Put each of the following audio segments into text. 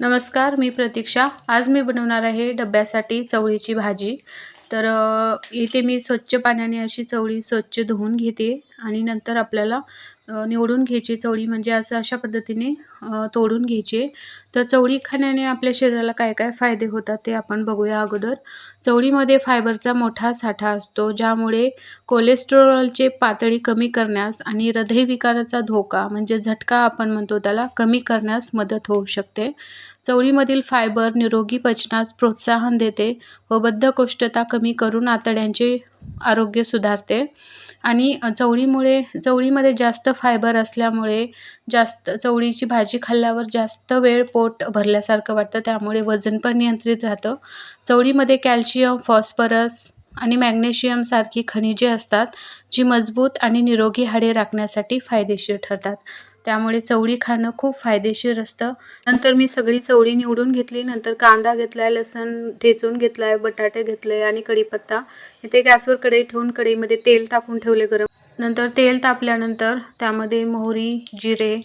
नमस्कार मी प्रतीक्षा. आज मी बनवणार आहे डब्यासाठी चवळीची भाजी. तर इथे मी स्वच्छ पाण्याने अशी चवळी स्वच्छ धुवून घेते. आणि नंतर आपल्याला निवडून घ्यायची चवळी म्हणजे असं अशा पद्धतीने तोडून घ्यायची. तर चवळी खाण्याने आपल्या शरीराला काय काय फायदे होतात ते आपण बघूया अगोदर. चवळीमध्ये फायबरचा मोठा साठा असतो ज्यामुळे कोलेस्टेरॉलचे पातळी कमी करण्यास आणि हृदयविकाराचा धोका म्हणजे झटका आपण म्हणतो त्याला कमी करण्यास मदत होऊ शकते. चवळीमधील फायबर निरोगी पचनास प्रोत्साहन देते व बद्धकोष्ठता कमी करून आतड्यांचे आरोग्य सुधारते. आणि चवळीमुळे चवळीमध्ये जास्त फायबर असल्यामुळे जास्त चवळीची भाजी खाल्ल्यावर जास्त वेळ पोट भरल्यासारखं वाटतं. त्यामुळे वजन पण नियंत्रित राहतं. चवळीमध्ये कॅल्शियम फॉस्फरस आणि मॅग्नेशियमसारखी खनिजे असतात जी मजबूत आणि निरोगी हाडे राखण्यासाठी फायदेशीर ठरतात. त्यामुळे चवळी खाणं खूप फायदेशीर असतं. नंतर मी सगळी चवळी निवडून घेतली. नंतर कांदा घेतलाय लसण ठेचून घेतलाय बटाटे घेतले आणि कढीपत्ता. इथे गॅसवर कढई ठेवून कढईमध्ये तेल टाकून ठेवले गरम. नंतर तेल तापल्यानंतर त्यामध्ये मोहरी जिरे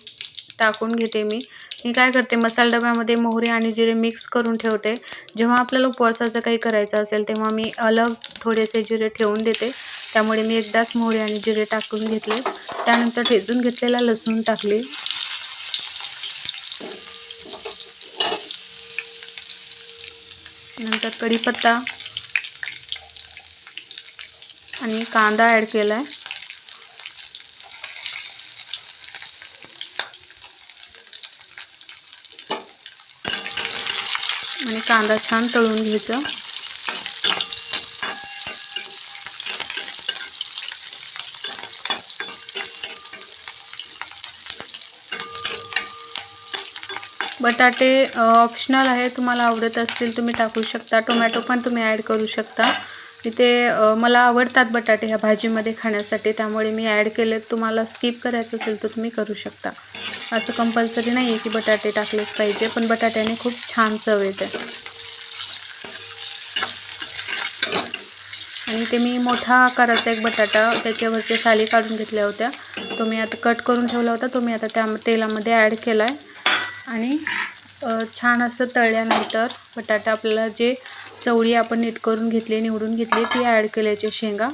टाकून घेते मी. मी काय करते मसाला डब्यामध्ये मोहरी आणि जिरे मिक्स करून ठेवते. जेव्हा आपल्याला उपवासाचं काही करायचं असेल तेव्हा मी अलग थोडेसे जिरे ठेवून देते. त्यामुळे मी एकदाच मोहरी आणि जिरे टाकून घेतले. त्यानंतर ठेचून घेतलेला लसूण टाकले. नंतर कढीपत्ता आणि कांदा ॲड केला आहे आणि कांदा छान तळून घ्यायचा. बटाटे ऑप्शनल आहे तुम्हाला आवडत असतील तुम्ही टाकू शकता. टोमॅटो पण तुम्ही ॲड करू शकता. इथे मला आवडतात बटाटे ह्या भाजीमध्ये खाण्यासाठी त्यामुळे मी ॲड केले तुम्हाला स्किप करायचं असेल तर तुम्ही करू शकता. असं कंपल्सरी नाही आहे की बटाटे टाकलेच पाहिजे पण बटाट्याने खूप छान चव येते. आणि ते मी मोठा आकाराचा एक बटाटा त्याच्यावरच्या साली काढून घेतल्या होत्या. तो मी आता कट करून ठेवला होता. तो मी आता त्या तेलामध्ये ॲड केला आहे आणि छान असं तळल्यानंतर बटाटा आपल्याला जे चवळी आपण नीट करून घेतली निवडून घेतली ती ॲड केल्याची शेंगा.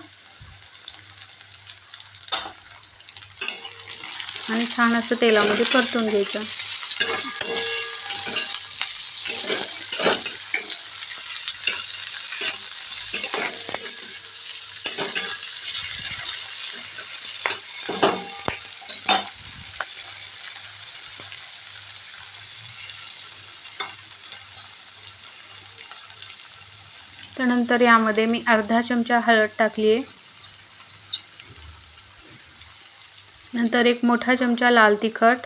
आणि छान असं तेलामध्ये परतून घ्यायचं. त्यानंतर यामध्ये मी अर्धा चमचा हळद टाकली आहे नंतर एक मोठा चमचा लाल तिखट.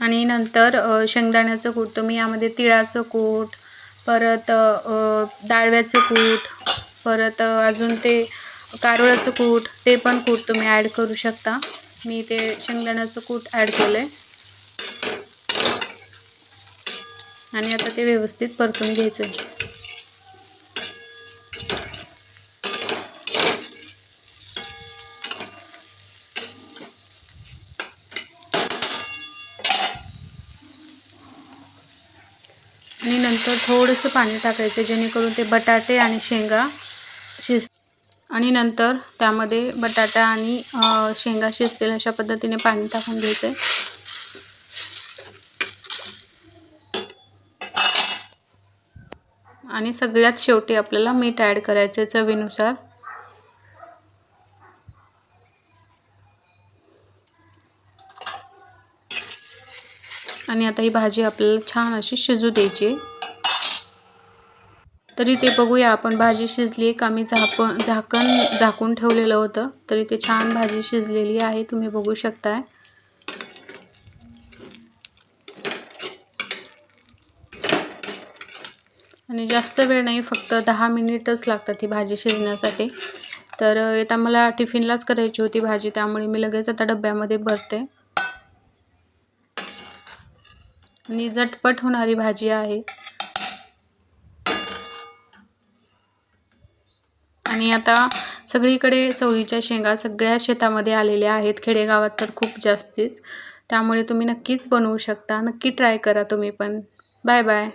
आणि नंतर शेंगदाण्याचं कूट तुम्ही यामध्ये तिळाचं कूट परत डाळव्याचं कूट परत अजून ते कारळाचं कूट ते पण कूट तुम्ही ॲड करू शकता. मी ते शेंगदाण्याचं कूट ॲड केलं आहे आणि आता ते व्यवस्थित परतून घ्यायचं. आहे आणि नंतर थोडंसं पाणी टाकायचं जेणेकरून ते बटाटे आणि शेंगा शिज आणि नंतर त्यामध्ये बटाटा आणि शेंगा शिजतील अशा पद्धतीने पाणी टाकून घ्यायचं आहे आणि सगळ्यात शेवटी आपल्याला मीठ ॲड करायचं आहे चवीनुसार. आणि आता ही भाजी आपल्याला छान अशी शिजू द्यायची. तरी ते बघूया आपण भाजी शिजली आहे का मी झापण झाकण झाकून ठेवलेलं होतं. तरी ते छान भाजी शिजलेली आहे तुम्ही बघू शकताय. आणि जास्त वेळ नाही फक्त दहा मिनिटच लागतात ही भाजी शिजण्यासाठी. तर आता मला टिफिनलाच करायची होती भाजी त्यामुळे मी लगेच आता डब्यामध्ये भरते. आणि झटपट होणारी भाजी आहे. आणि आता सगळीकडे चवळीच्या शेंगा सगळ्या शेतामध्ये आलेल्या आहेत. खेडेगावात तर खूप जास्तीच. त्यामुळे तुम्ही नक्कीच बनवू शकता. नक्की ट्राय करा तुम्ही पण. Bye bye.